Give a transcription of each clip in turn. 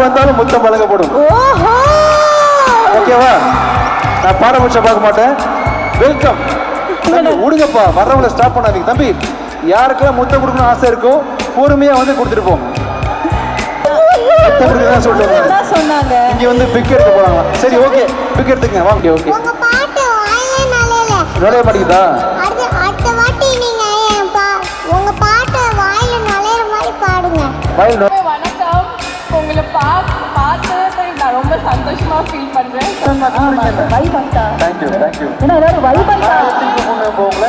வந்தாலும் முத்தம் வழங்கப்படும். ஓஹோ! ஓகேவா? நான் பாரபட்ச பார்க்க மாட்டேன். வெல்கம் தம்பி விடுங்கப்பா வர்றவங்கள ஸ்டாப் பண்ணாதீங்க. தம்பி யாருக்கெல்லாம் முத்தம் கொடுக்கணும் ஆசை இருக்கோ பொறுமையா வந்து கொடுத்துட்டு போங்க. சொன்னாங்க. இங்க வந்து பிக் எடுக்க போறாங்க. சரி ஓகே பிக் எடுத்துங்க வாங்க ஓகே உங்க பாட்டு வாயே நலையில நுழைய மாட்டேங்குதா? வாயில உங்களை பா பார்த்ததை நான் ரொம்ப சந்தோஷமா ஃபீல் பண்றேன். வைபந்தா தேங்க்யூ தேங்க்யூ ஏன்னா எல்லாரும் வைபந்தா நான் எப்படி கூப்பிடுங்க இப்போ உங்களை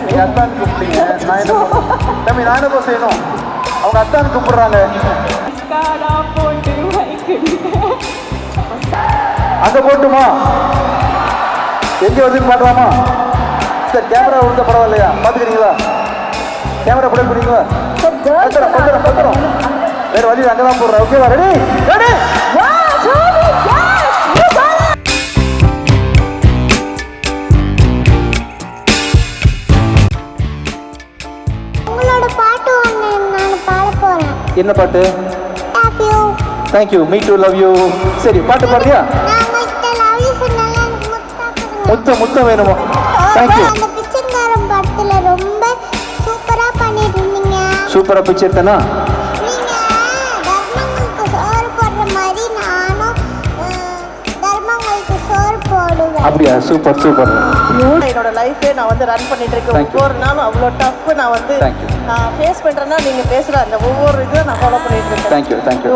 நீங்க அத்தான் கூப்பிட்டீங்க. நான் என்ன? தம்பி நான் என்ன செய்யணும்? அவங்க அத்தான் கூப்பிடுறாங்க. போட்டு அங்க போட்டுமா? எங்க வருதுன்னு பாக்கலாமா சரி கேமரா விழுந்த பரவாயில்லையா? பாத்துக்கிறீங்களா? கேமரா பிடிக்க முடியுங்களா பத்திரம் பத்திரம் பத்திரம். வேற வழி அங்கதான் போடுறேன் ஓகேவா ரெடி ரெடி என்ன பாட்டு. Thank you me too love you சரி பாட்டு பாடுறியா? முத்தம். முத்தம் வேணுமா? தேங்க்யூ சூப்பரா பண்ணிட்டு இருந்தீங்க. அப்படியா? சூப்பர் சூப்பர் என்னோட லைஃபே நான் வந்து ரன் பண்ணிட்டு இருக்கேன். ஒவ்வொரு நாளும் அவ்வளோ டஃப் நான் வந்து. நான் ஃபேஸ் பண்றேன்னா நீங்க பேசுற அந்த ஒவ்வொரு இதுவும் நான் ஃபாலோ பண்ணிட்டு இருக்கேன். தேங்க்யூ தேங்க்யூ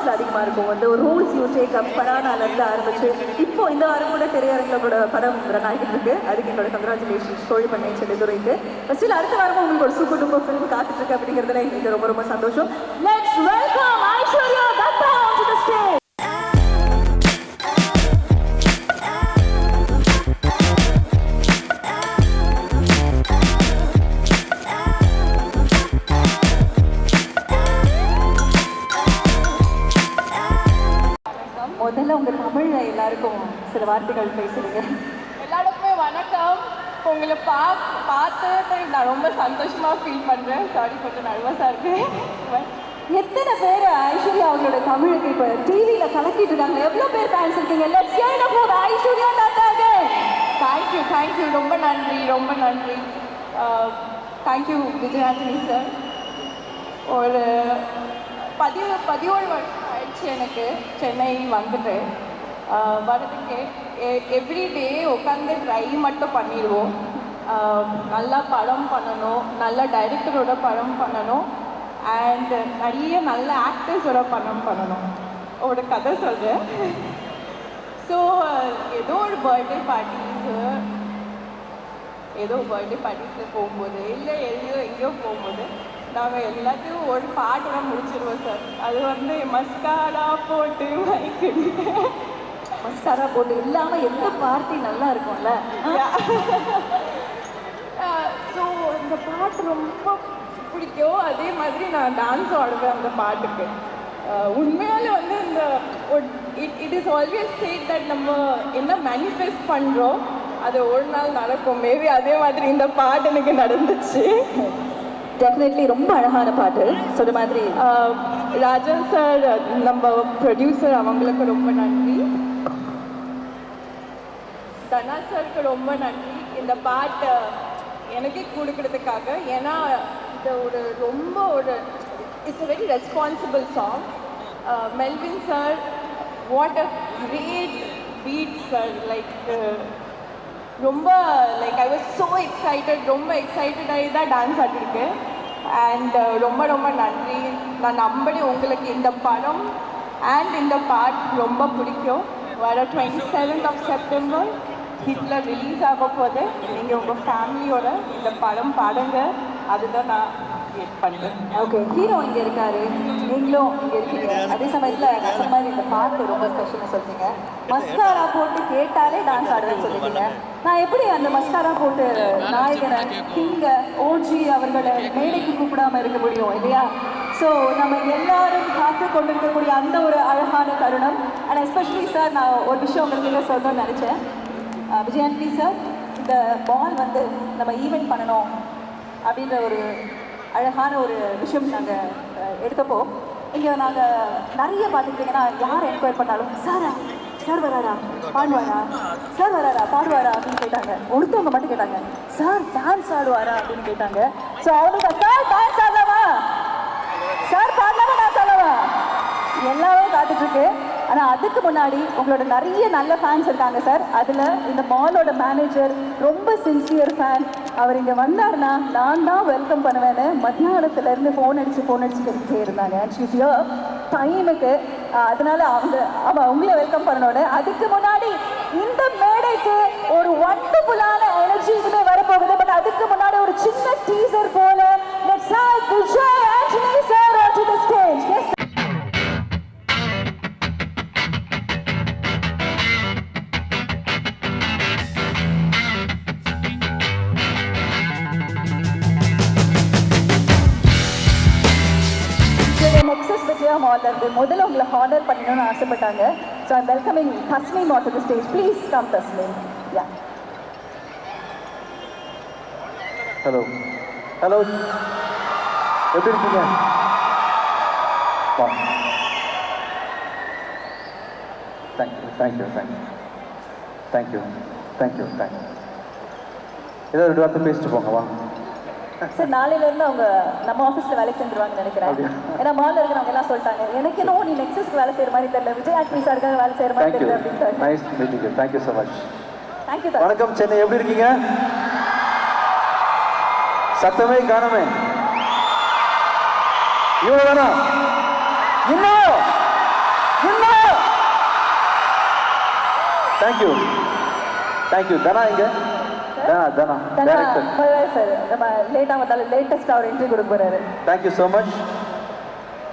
பெர்ஃபார்மன்ஸில் அதிகமாக இருக்கும். வந்து ஒரு ரூல்ஸ் யூ டேக் அப் படானாலேருந்து ஆரம்பிச்சு இப்போ இந்த வாரம் கூட திரையரங்களோட படம் ரன் ஆகிட்டு இருக்கு அதுக்கு என்னோட கங்க்ராச்சுலேஷன்ஸ் தோழி பண்ணி சொல்லி துறைக்கு ஸ்டில் அடுத்த வாரமும் உங்களுக்கு ஒரு சூப்பர் டூப்பர் ஃபிலிம் காத்துட்டு இருக்கு அப்படிங்கிறதுல எங்களுக்கு ரொம்ப ரொம்ப சந்தோஷம். லெட்ஸ் வெல்கம் ஐஸ்வர்யா தத்தா சில வார்த்தைகள் பேசுறீங்க. எல்லாருக்குமே வணக்கம். உங்களை பா பார்த்ததை நான் ரொம்ப சந்தோஷமா ஃபீல் பண்றேன். சாரி கொஞ்சம் நர்வஸா இருக்கு. எத்தனை பேர் ஐஸ்வர்யா அவங்களோட தமிழுக்கு இப்ப டிவில கலக்கிட்டு இருக்காங்க? எவ்வளவு பேர் ஃபேன்ஸ் இருக்கீங்க? லெட்ஸ் ஹியர் அபௌட் ஐஸ்வர்யா தாத்தாங்க தேங்க்யூ தேங்க்யூ ரொம்ப நன்றி ரொம்ப நன்றி. தேங்க்யூ விஜயாண்டனி சார் ஒரு பதிவு பதினோரு வருஷம் ஆயிடுச்சு எனக்கு. சென்னை வந்துட்டு. வரதுக்கு எவ்ரி டே உட்காந்து ட்ரை மட்டும் பண்ணிடுவோம். Uh, நல்லா படம் பண்ணணும் நல்ல டைரக்டரோட படம் பண்ணணும் அண்ட் நிறைய நல்ல ஆக்டர்ஸோட படம் பண்ணணும். ஒரு கதை சொல்கிறேன் ஸோ uh, ஏதோ ஒரு பர்த்டே பார்ட்டிஸு ஏதோ பர்த்டே பார்ட்டிஸில் போகும்போது இல்லை எங்கேயோ எங்கேயோ போகும்போது நாங்கள் எல்லாத்தையும் ஒரு பாட்டெல்லாம் முடிச்சிருவோம் சார் அது வந்து மஸ்காரா போட்டு வைக்கிறீங்க மஸ்காரா போட்டு இல்லாம எந்த பார்ட்டி நல்லா இருக்கும்ல? ஸோ இந்த பாட்டு ரொம்ப பிடிக்கும். அதே மாதிரி நான் டான்ஸ் ஆடுவேன் அந்த பாட்டுக்கு. உண்மையாலே வந்து இந்த it it is always said that நம்ம என்ன மேனிஃபெஸ்ட் பண்ணுறோம் அது ஒரு நாள் நடக்கும். மேபி அதே மாதிரி இந்த பாட்டு எனக்கு நடந்துச்சு. டெஃபினெட்லி ரொம்ப அழகான பாட்டு. சொன்ன மாதிரி ராஜன் சார் நம்ம ப்ரொடியூசர் அவங்களுக்கு ரொம்ப நன்றி. தனா சாருக்கு ரொம்ப நன்றி. இந்த பாட்டை எனக்கே கொடுக்கறதுக்காக. ஏன்னா இது ஒரு ரொம்ப ஒரு it's a very responsible song Melvin sir what a great beat sir like ரொம்ப like I was so excited ரொம்ப எக்ஸைட்டட் ஆகி தான் டான்ஸ் ஆடிருக்கேன் அண்ட் ரொம்ப ரொம்ப நன்றி. நான் நம்படி உங்களுக்கு இந்த படம் அண்ட் இந்த பாட் ரொம்ப பிடிக்கும். வர twenty seventh of September Hitler release ஆக போது நீங்கள் உங்கள் ஃபேமிலியோட இந்த படம் பாடுங்க. அதுதான் நான் பண்ணுறேன் ஓகே ஹீரோ இங்கே இருக்காரு. நீங்களும் இங்கே இருக்கீங்க. அதே சமயத்தில் அந்த மாதிரி இந்த பாட்டு ரொம்ப ஸ்பெஷல்னு சொல்றீங்க. மஸ்காரா போட்டு கேட்டாலே டான்ஸ் ஆடுறேன்னு சொல்லிட்டீங்க. நான் எப்படி அந்த மஸ்காரா போட்டு நாயகனை கிங்க ஓஜி அவர்களை மேடைக்கு கூப்பிடாம இருக்க முடியும் இல்லையா? ஸோ நம்ம எல்லாரும் காத்து கொண்டிருக்கக்கூடிய அந்த ஒரு அழகான தருணம். அண்ட் எஸ்பெஷலி சார் நான் ஒரு விஷயம் உங்களுக்கு சொல்லணும்னு நினச்சேன். விஜயாண்டி சார் இந்த பால் வந்து நம்ம ஈவெண்ட் பண்ணணும் அப்படின்ற ஒரு அழகான ஒரு விஷயம் நாங்கள் எடுத்தப்போ இங்கே நாங்கள் நிறைய பார்த்துக்கிட்டிங்கன்னா யார் என்கொயர் பண்ணாலும் சாரா சார் வராரா? பாடுவாரா? சார் வராரா? பாடுவாரா? அப்படின்னு கேட்டாங்க. ஒருத்தவங்க மட்டும் கேட்டாங்க. சார் டான்ஸ் ஆடுவாரா? அப்படின்னு கேட்டாங்க. ஸோ அவங்க சார் டான்ஸ் ஆடலாமா? சார் பாடலாமா நான் சொல்லவா எல்லாமே காத்துட்ருக்கு ஆனால் அதுக்கு முன்னாடி உங்களோட நிறைய நல்ல ஃபேன்ஸ் இருக்காங்க சார் அதில் இந்த மாலோட மேனேஜர் ரொம்ப சின்சியர் ஃபேன் அவர் இங்கே வந்தாருன்னா நான் தான் வெல்கம் பண்ணுவேன்னு மத்தியானத்துலேருந்து ஃபோன் அடித்து ஃபோன் அடிச்சு கேட்டுட்டே இருந்தாங்க. அண்ட் டைமுக்கு அதனால அவங்க அவள் உங்களை வெல்கம் பண்ணோட அதுக்கு முன்னாடி இந்த மேடைக்கு ஒரு ஒண்டர்ஃபுல்லான எனர்ஜி இதுவே வரப்போகுது. பட் அதுக்கு முன்னாடி ஒரு சின்ன டீசர் போல லெட்ஸ் ஹேவ் விஜய் ஆண்டனி விஜயா முதல்ல உங்களை ஹானர் பண்ணணும்னு ஆசைப்பட்டாங்க. So I'm welcoming தஸ்மி Mat to stage please come Dasmi yeah hello hello எப்படி இருக்கீங்க? வா thank you thank you thank you thank you thank you thank you ஏதோ ரெண்டு வார்த்தை பேசிட்டு போங்க வா. சார் நாளையில இருந்து அவங்க நம்ம ஆஃபீஸ்ல வேலைக்கு செஞ்சிருவாங்கன்னு நினைக்கிறேன்? ஏன்னா மால்ல இருக்கிறவங்க எல்லாம் சொல்லிட்டாங்க. எனக்கு என்னவோ நீ நெக்ஸஸ்க்கு வேலை செய்யற மாதிரி தெரியல. விஜய் ஆக்ட்ரி சாருக்காக வேலை செய்யற மாதிரி தெரியல அப்படின்னு nice meeting thank you so much thank you வணக்கம் சென்னை. எப்படி இருக்கீங்க? சத்தமே காணமே. இவ்வளவு தானா இன்னும் இன்னும் தேங்க்யூ தேங்க்யூ தனா இங்க தனா தனா டைரக்டர் சார் நம்ம லேட்டா வந்தாலும் லேட்டஸ்ட் அவர் என்ட்ரி கொடுக்க போறாரு. தேங்க்யூ ஸோ மச்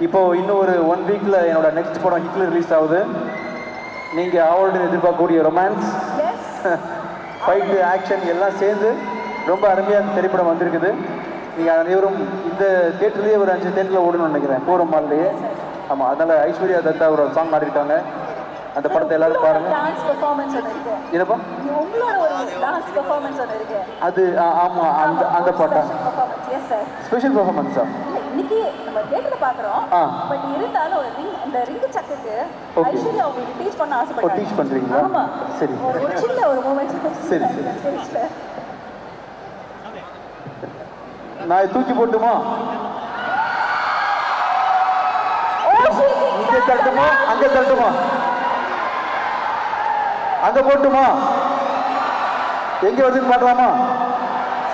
இப்போ இன்னும் ஒரு ஒன் வீக்கில் என்னோட நெக்ஸ்ட் படம் ஹிட்லர் ரிலீஸ் ஆகுது. நீங்கள் ஆவலுடன் எதிர்பார்க்கக்கூடிய ரொமான்ஸ் ஃபைட்டு ஆக்ஷன் எல்லாம் சேர்ந்து ரொம்ப அருமையாக திரைப்படம் வந்திருக்குது. நீங்கள் அனைவரும் இந்த தேட்டர்லேயே ஒரு அஞ்சு தேட்டரில் ஓடணும்னு நினைக்கிறேன். பூரம் மால்லையே. ஆமாம் அதனால் ஐஸ்வர்யா தத்தா ஒரு சாங் ஆடிருக்காங்க. அந்த படத்தை எல்லாரும் இருக்கு. என்னப்பா? அது ஆமாம் அந்த அந்த சார் ஸ்பெஷல் பர்ஃபார்மன்ஸா இல்ல இன்னைக்கு நம்ம தேட்டர்ல பாக்குறோம். பட் இருந்தாலும் ஒரு ரிங் இந்த ரிங் சக்குக்கு. ஐஸ்வர்யா உங்களுக்கு டீச் பண்ண ஆசைப்பட்டாங்க டீச் பண்ணுறீங்களா ஆமா. சரி ஒரு சின்ன ஒரு மூமெண்ட் சரி, சரி. நான் தூக்கி போட்டுமா? இங்கே தட்டுமா அங்கே தட்டுமா அங்கே போட்டுமா? எங்கே வருதுன்னு பார்க்கலாமா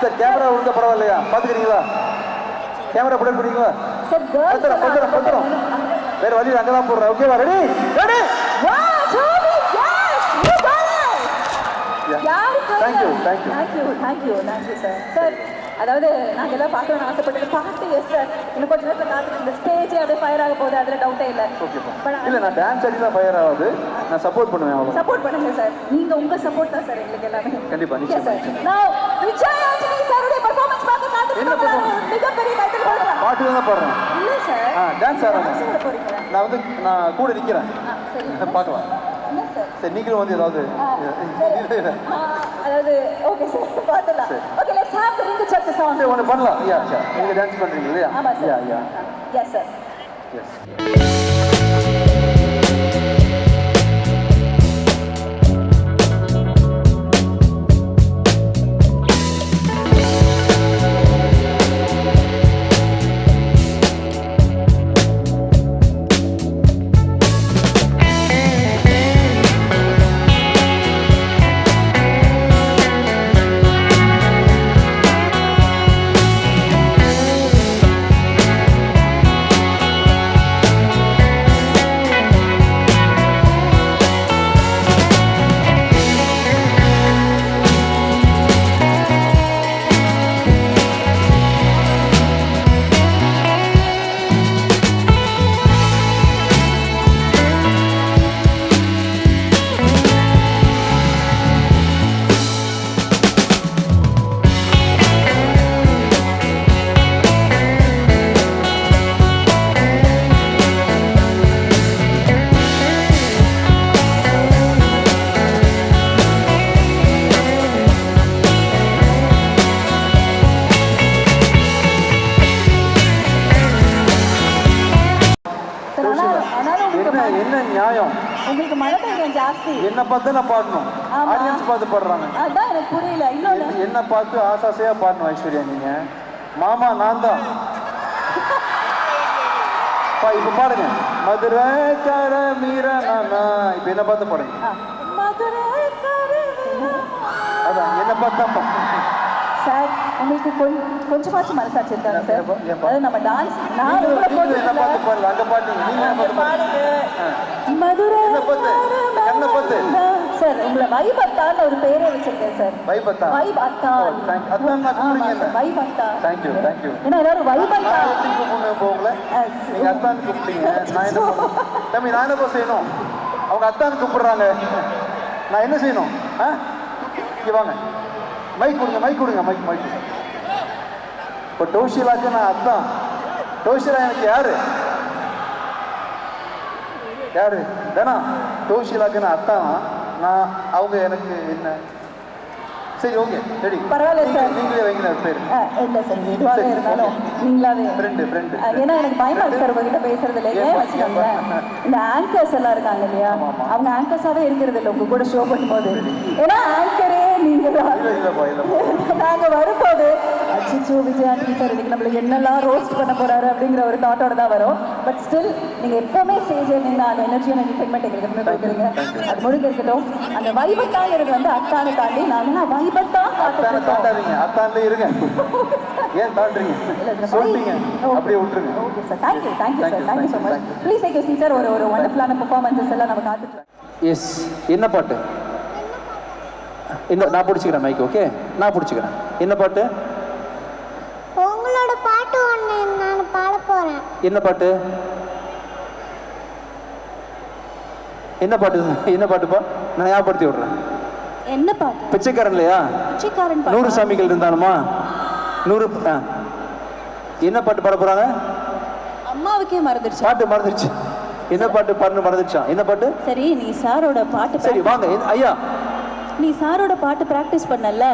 சார் கேமரா விழுந்த பரவாயில்லையா? பார்த்துக்கிறீங்களா கேமரா புடல் பண்ணீங்களா சார் பத்திரம் பத்திரம் பத்திரம். வேற வழி அங்கே தான் போடுறேன் ஓகேவா ready ready thank you. Thank you thank you thank you sir sir அதாவது நாங்க எல்லாம் பார்க்கணும்னு ஆசைப்பட்டது. பாட்டு எஸ் சார் இன்னும் கொஞ்ச நேரத்தில் காத்து இந்த ஸ்டேஜே அப்படியே ஃபயர் ஆக போகுது. அதுல டவுட்டே இல்லை. இல்லை நான் டான்ஸ் அடி தான் ஃபயர் ஆகாது. நான் சப்போர்ட் பண்ணுவேன் அவ்வளோ சப்போர்ட் பண்ணுங்க சார் நீங்க உங்க சப்போர்ட் தான் சார் எங்களுக்கு எல்லாமே. கண்டிப்பா, Yes, நிச்சயமா. நிச்சயமா. Now, விஜய் ஆண்டனி சாருடைய performance பார்க்க? ஒரு மிகப்பெரிய டைட்டில் கொடுக்கலாம். பாட்டு தான் பாடுறேன். இல்ல சார் ஆ டான்ஸ் ஆடுறேன். நான் வந்து நான் கூட நிற்கிறேன் சரி. பார்க்கலாம். என்ன சார் சரி நீங்களும் வந்து ஏதாவது அதாவது ஓகே சார். பார்த்துலாம். Okay let's have the ring Chhath song சரி. ஒன்று பண்ணலாம். யா யா நீங்கள் டான்ஸ் பண்ணுறீங்க இல்லையா? ஆமா yeah sir yeah yes sir yes பார்த்து நான் பாடணும். ஆடியன்ஸ் பார்த்து பாடுறாங்க. அதான் எனக்கு புரியல. இன்னொன்னு. என்ன- பார்த்து ஆசாசையா பாடணும் ஐஸ்வர்யா நீங்க? மாமா நான் தான். இப்ப பாடுங்க. மதுரை கார மீரா நானா. இப்ப என்ன பார்த்து பாடுங்க. அதான் என்ன பார்த்தா சார் உங்களுக்கு கொஞ்சம் கொஞ்சமாச்சும் மனசாட்சி இருக்காங்க சார்? அதாவது நம்ம டான்ஸ் நான் என்ன பார்த்து பாடல? அங்க பாடுங்க நீங்க பாடுங்க. மதுரை என்ன பார்த்து? என்ன பார்த்து? சார் உங்களை வைபத்தான்னு ஒரு பேரே வச்சிருக்கேன் சார். பயப்பத்தா வைபத்தான். Oh, thank- அதான் நான் கூப்பிடுங்க என்ன. வைபத்தான் தேங்க்யூ தேங்க்யூ ஏன்னா எல்லாரும் வைபத்தா. நான் எப்படி கூப்பிடுவேன் இப்போ உங்களை? நீங்க அத்தான் கூப்பிட்டீங்க. நான் என்ன? தம்பி நான் என்ன செய்யணும்? அவங்க அத்தான் கூப்பிடுறாங்க. நான் என்ன செய்யணும்? ஆ? இங்க வாங்க. மைக் கொடுங்க மைக் கொடுங்க மைக் மைக் இப்போ டோஷிலாக்கு நான் அத்தான். டோஷிலா எனக்கு யாரு? யாரு? வேணா டோஷிலாக்கு நான் அத்தான் நான் அவங்க எனக்கு என்ன? சரி ஓகே ரெடி பரவாயில்ல சார். நீங்களே வைங்க பேர். இல்ல சார் எதுவாக இருந்தாலும் நீங்களாவே ஃப்ரெண்டு ஃப்ரெண்டு ஏன்னா எனக்கு பயமா இருக்கு சார் உங்ககிட்ட பேசுறது இல்லை ஏன் ஏப்பா? இந்த ஆங்கர்ஸ் எல்லாம் இருக்காங்க இல்லையா. அவங்க ஆங்கர்ஸாவே இருக்கிறது இல்லை உங்க கூட ஷோ பண்ணும்போது. ஏன்னா நீங்க வரும்போது அச்சிச்சோ விஜய் ஆண்டனி சார் இன்னைக்கு நம்மளுக்கு என்னெல்லாம் ரோஸ்ட் பண்ண போறாரு அப்படிங்கிற ஒரு தாட்டோட தான் வரும். பட் ஸ்டில் நீங்க எப்பவுமே ஸ்டேஜில் நின்று அந்த எனர்ஜியான என்டர்டைன்மெண்ட் எங்களுக்கு எப்பவுமே கொடுக்குறீங்க அது முழுக்க இருக்கட்டும். அந்த வைபத்தாங்கிறது வந்து அத்தானை தாண்டி நாங்க வைபத்தான் அத்தான தாண்டாதீங்க. அத்தான்ல இருங்க. ஏன் தாண்டுறீங்க? சொல்லிட்டீங்க அப்படியே விட்டுருங்க. Okay sir thank you thank you sir Thank you, thank you so thank you, மச். ப்ளீஸ் தேங்க்யூ சி சார் ஒரு ஒரு வண்டர்ஃபுல்லான பெர்ஃபார்மன்ஸஸ் எல்லாம் நம்ம காத்துட்டு எஸ் என்ன பாட்டு? என்ன நான் பிடிச்சிக்கிறேன் மைக் ஓகே நான் பிடிச்சிக்கிறேன். என்ன பாட்டு? உங்களோட பாட்டு ஒன்று நான் பாட போறேன். என்ன பாட்டு? என்ன பாட்டு? என்ன பாட்டுப்பா நான் ஞாபகப்படுத்தி விடுறேன். என்ன பாட்டு? பிச்சைக்காரன் இல்லையா? பிச்சைக்காரன் நூறு சாமிகள் இருந்தாலுமா? நூறு. என்ன பாட்டு பாட போறாங்க? அம்மாவுக்கே மறந்துடுச்சு பாட்டு மறந்துருச்சு. என்ன பாட்டு பாட்டு மறந்துருச்சா? என்ன பாட்டு? சரி நீ சாரோட பாட்டு சரி வாங்க. இந்த- ஐயா நீ சாரோட பாட்டு பிராக்டிஸ் பண்ணல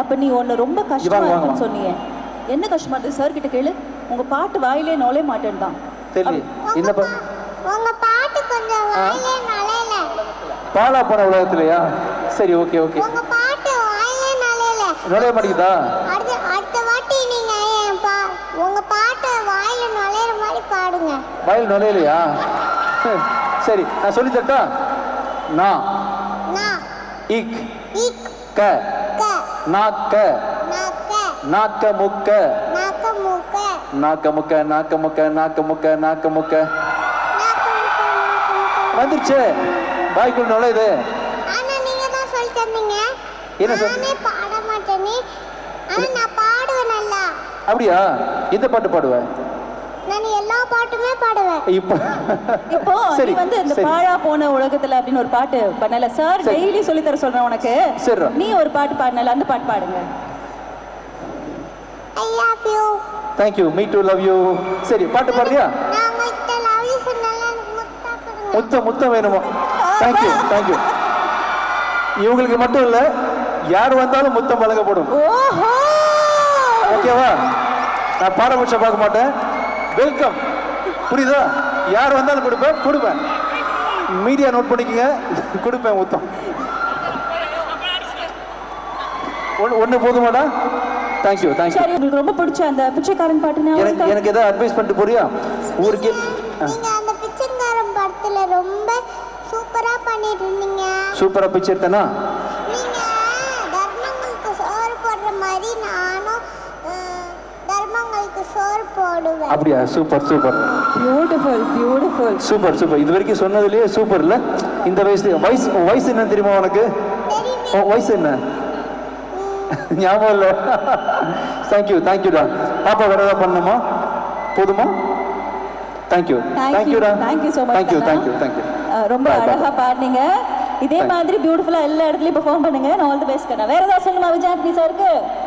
அப்ப நீ ஒன்னு ரொம்ப கஷ்டமா வாங்க, வாங்க, இருக்குன்னு. சொன்னீங்க என்ன கஷ்டமா இருக்கு? சார் கிட்ட கேளு. உங்க பாட்டு வாயிலே நுழைய மாட்டேன் தான் உங்க பாட்டு கொஞ்சம் வாயிலே நலையில பாலா போன உலகத்துலையா? சரி ஓகே ஓகே உங்க பாட்டு வாயிலே நலையில நுழைய மாட்டேங்குதா? அடுத்த அடுத்த வாட்டி நீங்க உங்க பாட்டு வாயில நுழையிற மாதிரி பாடுங்க. வயல் நுழையலையா? சரி நான் சொல்லி தரட்டா? நான் இக். க நாக்க. நாக்க. முக்க நாக்க மூக்க நாக்க முக்க நாக்க முக்க நாக்க முக்க வந்துருச்சு. வாய்க்குள் நுழையுது. என்ன நல்லா. அப்படியா? இந்த பாட்டு பாடுவேன் நான் எல்லா பாட்டுமே பாடுவேன். இப்போ இப்போ நீ சரி வந்து இந்த சரி. பாழா போன உலகத்துல அப்படின்னு ஒரு பாட்டு பண்ணல. சார் சரி. டெய்லி சொல்லி தர சொல்றேன் உனக்கு. சரிடா. நீ ஒரு பாட்டு பாடினல அந்த பாட்டு பாடுங்க. I love you me too love you சரி பாட்டு பாடுறியா? நான் உங்ககிட்ட லவ் யூ சொன்னால எனக்கு முத்தா கொடுங்க முத்தம் முத்தம் வேணுமா? தேங்க்யூ தேங்க்யூ இவங்களுக்கு மட்டும் இல்ல யார் வந்தாலும் முத்தம் வழங்கப்படும். ஓஹோ! ஓகேவா நான் பாரபட்சம் பார்க்க மாட்டேன். வெல்கம் புரியுதா? யார் வந்தாலும் கொடுப்பேன் கொடுப்பேன். மீடியா நோட் பண்ணிக்கங்க. கொடுப்பேன் முத்தம். ஒன்று ஒன்று போதுமாடா? தேங்க்யூ தேங்க்யூ உங்களுக்கு ரொம்ப பிடிச்ச அந்த பிச்சைக்காரன் பாட்டு எனக்கு? எனக்கு எதாவது அட்வைஸ் பண்ணிட்டு போறியா? ஊருக்கு அந்த பிச்சைக்காரன் படத்துல ரொம்ப சூப்பரா பண்ணிட்டு இருந்தீங்க சூப்பரா பிக்சர் எடுத்தேனா அப்படியா? Super super beautiful beautiful super super இது வரைக்கும் சொன்னதுலயே சூப்பர் இல்ல? இந்த வயசுல வயசு வயசு என்ன தெரியுமா உனக்கு? வயசு என்ன? ஞாபகம் இல்லை. தேங்க்யூ தேங்க்யூடா பாப்பா வேற ஏதாவது பண்ணணுமா? போதுமா? Thank you thank you தேங்க்யூடா thank you so much thank you thank you thank you ரொம்ப Bye, bye. அழகா பாடுனீங்க. இதே Thank you. மாதிரி பியூட்டிஃபுல்லா எல்லா இடத்துலயும் பெர்ஃபார்ம் பண்ணுங்க. நான் ஆல் தி பெஸ்ட் கண்ணா வேற ஏதாவது சொல்லணுமா விஜய் ஆண்டனி சாருக்கு ஆ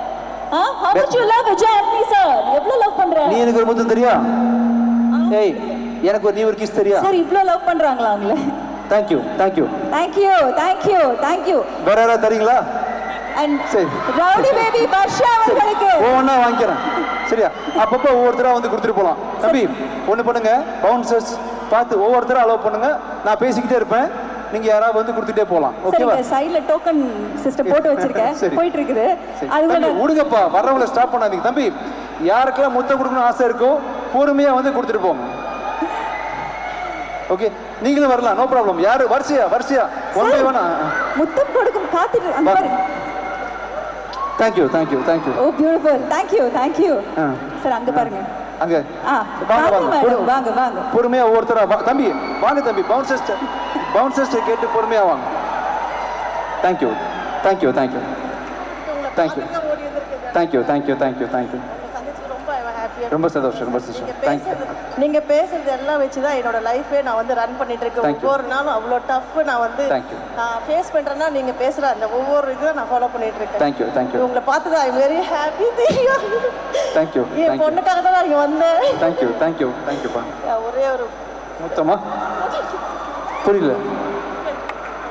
how much you love Vijay Antony sir எவ்வளவு லவ் பண்ற? நீ எனக்கு ஒரு முத்தம் தெரியா? ஏய் எனக்கு ஒரு நீ ஒரு கிஸ் தெரியா? சார் இவ்ளோ லவ் பண்றாங்களா அவங்கள? Thank you thank you thank you thank you thank you வேற யாராவது தரீங்களா? அண்ட் சரி. ரவுடி பேபி வர்ஷா அவர்களுக்கு. ஒவ்வொன்றா வாங்கிக்கிறேன். சரியா? அப்பப்போ ஒவ்வொருத்தரா வந்து கொடுத்துட்டு போகலாம் தம்பி ஒன்று பண்ணுங்க. பவுன்சர்ஸ் பார்த்து ஒவ்வொருத்தரும் அலோவ் பண்ணுங்க. நான் பேசிக்கிட்டே இருப்பேன். நீங்க யாராவது வந்து கொடுத்துட்டே போகலாம் சரி ஓகேவா? சைடுல டோக்கன் சிஸ்டம் போட்டு வச்சிருக்கேன். சரி. போயிட்டு இருக்குது சரி. அது தம்பி, விடுங்கப்பா. வர்றவங்கள ஸ்டாப் பண்ணாதீங்க. தம்பி யாருக்கெல்லாம் முத்தம் கொடுக்கணும்னு ஆசை இருக்கோ பொறுமையா வந்து கொடுத்துட்டு போங்க. ஓகே? நீங்களும் வரலாம். நோ ப்ராப்ளம் யாரு? வரிசையா? வரிசையா? ஒன் பை ஒன் முத்தம் கொடுக்கும் காத்துட்டு அங்க வா. பாரு thank you thank you thank you oh beautiful thank you thank you ah. Sir அங்க பாருங்க. அங்க. வாங்க வாங்க. வாங்க வாங்க. பொறுமையா ஒவ்வொருத்தரா தம்பி வாங்க தம்பி. பவுன்சர்ஸ் பவுன்சர்ஸ் கேட்டு பொறுமையா வாங்க. Thank you thank you thank you thank you thank you thank you thank you thank you ரொம்ப சந்தோஷம் ரொம்ப சந்தோஷம். தேங்க்யூ நீங்க பேசுறது எல்லாம் வச்சு தான் என்னோட லைஃபே நான் வந்து ரன் பண்ணிட்டு இருக்கேன். ஒவ்வொரு நாளும் அவ்வளோ டஃப் நான் வந்து ஃபேஸ் பண்றேன்னா நீங்க பேசுற அந்த ஒவ்வொரு இதுவும் நான் ஃபாலோ பண்ணிட்டு இருக்கேன். தேங்க்யூ தேங்க்யூ உங்களை பார்த்து ஐ வெரி ஹாப்பி தெரியும் தேங்க்யூ என் தேங்க்யூ பொண்ணுக்காக தான் இங்க வந்தேன். தேங்க்யூ தேங்க்யூ தேங்க்யூப்பா ஒரே ஒரு மொத்தமா? புரியல.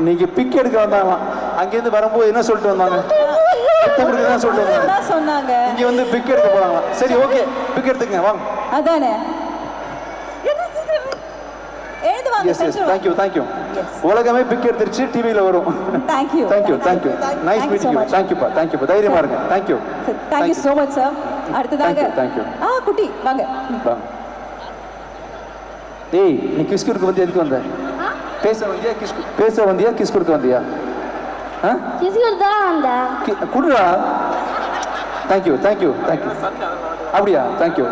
நீங்க பிக் எடுக்க வந்தாங்களாம். அங்கேருந்து வரும்போது என்ன சொல்லிட்டு வந்தாங்க? சொன்னாங்க. இங்க வந்து பிக் எடுக்க போறாங்களாம். சரி ஓகே பிக் எடுத்துக்கங்க வாங்க. அதானே? Yes yes thank you thank you உலகமே பிக் எடுத்துருச்சு டிவியில வரும். Thank you thank you thank you nice meeting you. தேங்க்யூப்பா தேங்க்யூப்பா தைரியமா இருங்க. Thank you thank you so much sir அடுத்ததாக you. ஆ குட்டி வாங்க. வாங்க. டேய் நீ கிஸ் கொடுக்க வந்து எதுக்கு வந்த? பேச வந்தியா கிஸ் பேச வந்தியா கிஸ் கொடுக்க வந்தியா ஆ? கிசுக்கு தான் வந்தேன் கி- குடுடா. Thank you thank you thank you அப்படியா? Thank you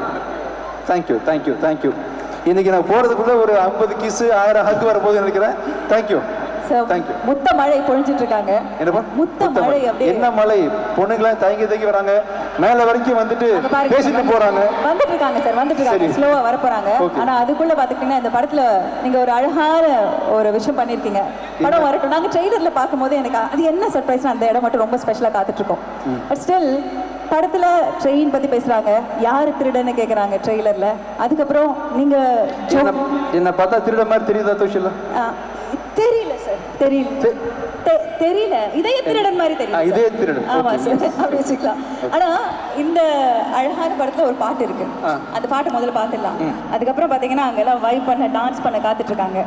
thank you thank you thank you இன்னைக்கு நான் போறதுக்குள்ள ஒரு ஐம்பது கிஸ் ஆயிரம் ஹக் வரப்போகுது நினைக்கிறேன்? தேங்க்யூ முத்த மழை பொழிஞ்சிட்டு இருக்காங்க. முத்த மழை என்ன மழை? பொண்ணுங்களாம் தயங்கி தயங்கி வராங்க. மேல வரைக்கும் வந்துட்டு பேசிட்டு போறாங்க. வந்துட்டு இருக்காங்க சார். வந்துட்டு இருக்காங்க. ஸ்லோவா வர போறாங்க. ஆனா அதுக்குள்ள பாத்துக்கிட்டீங்கன்னா இந்த படத்துல நீங்க ஒரு அழகான ஒரு விஷயம் பண்ணிருக்கீங்க. படம் வரட்டும். நாங்க ட்ரெய்லர்ல பார்க்கும்போது எனக்கு அது என்ன சர்ப்ரைஸ் அந்த இடம் மட்டும் ரொம்ப ஸ்பெஷலா காத்துட்டு இருக்கோம் பட் ஸ்டில் படத்துல ட்ரெயின் பத்தி பேசுறாங்க. யாரு திருடன்னு கேக்குறாங்க ட்ரெய்லர்ல அதுக்கப்புறம் நீங்க என்ன பார்த்தா திருட மாதிரி தெரியுதா தோஷில? தெரியல சார். தெரியல. தெரியல இதய திருடன் மாதிரி தெரியும் இதய. திருடன். ஆமா. சார் அப்படி வச்சுக்கலாம் ஆனா இந்த அழகான படத்துல ஒரு பாட்டு இருக்கு. அந்த பாட்டு முதல்ல பாத்துடலாம் அதுக்கப்புறம் பாத்தீங்கன்னா அங்கெல்லாம் வைப் பண்ண டான்ஸ் பண்ண காத்துட்டு இருக்காங்க.